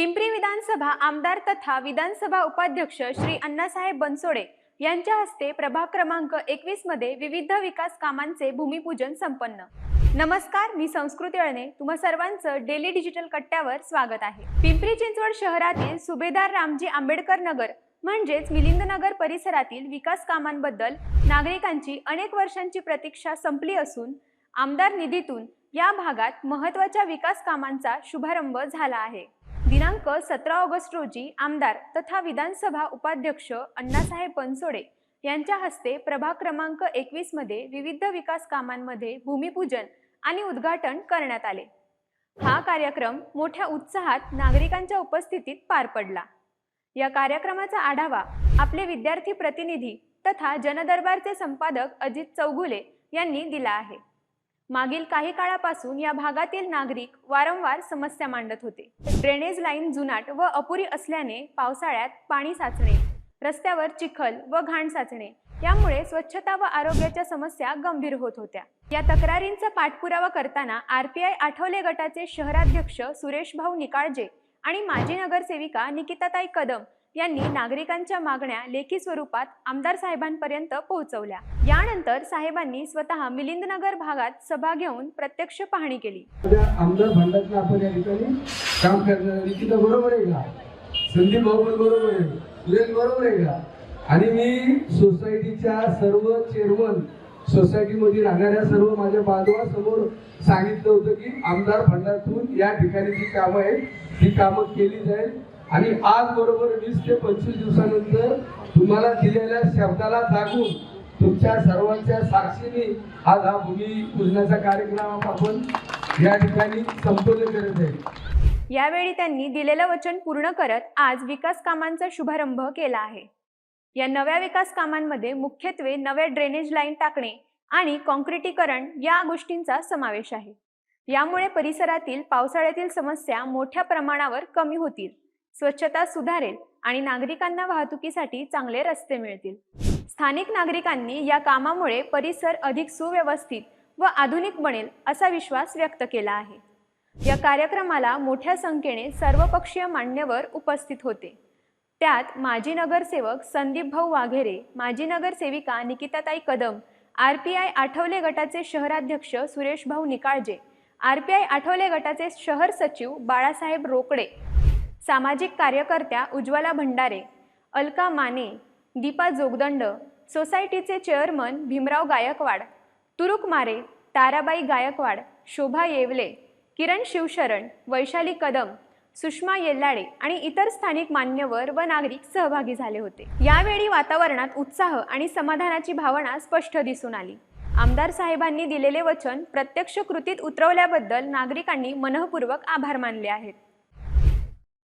पिंपरी विधानसभा आमदार तथा विधानसभा उपाध्यक्ष श्री अण्णासाहेब बनसोडे यांच्या हस्ते प्रभाग क्रमांक एकवीसमध्ये विविध विकास कामांचे भूमिपूजन संपन्न. नमस्कार मी संस्कृती अळणे. तुम्हा सर्वांचं डेली डिजिटल कट्ट्यावर स्वागत आहे. पिंपरी चिंचवड शहरातील सुभेदार रामजी आंबेडकर नगर म्हणजेच मिलिंदनगर परिसरातील विकास कामांबद्दल नागरिकांची अनेक वर्षांची प्रतीक्षा संपली असून आमदार निधीतून या भागात महत्त्वाच्या विकास कामांचा शुभारंभ झाला आहे. दिनांक सतरा ऑगस्ट रोजी आमदार तथा विधानसभा उपाध्यक्ष अण्णासाहेब बनसोडे यांच्या हस्ते प्रभाग क्रमांक एकवीसमध्ये विविध विकास कामांमध्ये भूमिपूजन आणि उद्घाटन करण्यात आले. हा कार्यक्रम मोठ्या उत्साहात नागरिकांच्या उपस्थितीत पार पडला. या कार्यक्रमाचा आढावा आपले विद्यार्थी प्रतिनिधी तथा जनदरबारचे संपादक अजित चौगुले यांनी दिला आहे. मागील काही काळापासून या भागातील नागरिक वारंवार समस्या मांडत होते. ड्रेनेज लाईन जुनाट व अपुरी असल्याने पावसाळ्यात पाणी साचणे रस्त्यावर चिखल व घाण साचणे यामुळे स्वच्छता व आरोग्याच्या समस्या गंभीर होत होत्या. या तक्रारींचा पाठपुरावा करताना आर पी आय आठवले गटाचे शहराध्यक्ष सुरेश भाऊ निकाळजे आणि माजी नगरसेविका निकिताताई कदम यांनी नागरिकांच्या मागण्या लेखी स्वरूपात आमदार साहेबांपर्यंत पोहोचवल्या. यानंतर साहेबांनी स्वतः मिलिंदनगर भागात सभा घेऊन प्रत्यक्ष पाहणी केली. आमदार आपण या ठिकाणी काम करणार निकिता बरोबर आहे का? संदीप भाऊ पण बरोबर आहे. सुरेश बरोबर आहे का? आणि मी सोसायटीच्या सर्व चेअरमन सोसायटीमध्ये राहणाऱ्या सर्व माझ्या बांधवासमोर सांगितलं होतं की आमदार फंडातून या ठिकाणी जी कामं आहेत ती कामं केली जाईल. आणि आज बरोबर वीस ते पंचवीस दिवसानंतर तुम्हाला दिलेल्या शब्दाला जागून तुमच्या सर्वांच्या साक्षीने आज हा भूमी भूमिपूजनाचा कार्यक्रम आपण या ठिकाणी संपन्न करत आहे. यावेळी त्यांनी दिलेलं वचन पूर्ण करत आज विकास कामांचा शुभारंभ केला आहे. या नव्या विकास कामांमध्ये मुख्यत्वे नव्या ड्रेनेज लाईन टाकणे आणि कॉन्क्रिटीकरण या गोष्टींचा समावेश आहे. यामुळे परिसरातील पावसाळ्यातील समस्या मोठ्या प्रमाणावर कमी होतील. स्वच्छता सुधारेल आणि नागरिकांना वाहतुकीसाठी चांगले रस्ते मिळतील. स्थानिक नागरिकांनी या कामामुळे परिसर अधिक सुव्यवस्थित व आधुनिक बनेल असा विश्वास व्यक्त केला आहे. या कार्यक्रमाला मोठ्या संख्येने सर्वपक्षीय मान्यवर उपस्थित होते. त्यात माजी नगरसेवक संदीप भाऊ वाघेरे माजी नगरसेविका Nikitatai Kadam R P I Athawale गटाचे शहराध्यक्ष Suresh Bhau Nikalje R P I Athawale गटाचे शहर सचिव बाळासाहेब रोकडे सामाजिक कार्यकर्त्या उज्ज्वला भंडारे अलका माने दीपा जोगदंड सोसायटीचे चेअरमन भीमराव गायकवाड तुरुक मारे ताराबाई गायकवाड शोभा येवले किरण शिवशरण वैशाली कदम सुषमा येल्लाडे आणि इतर स्थानिक मान्यवर व नागरिक सहभागी झाले होते. यावेळी वातावरणात उत्साह आणि समाधानाची भावना स्पष्ट दिसून आली. आमदार साहेबांनी दिलेले वचन प्रत्यक्ष कृतीत उतरवल्याबद्दल नागरिकांनी मनःपूर्वक आभार मानले आहेत.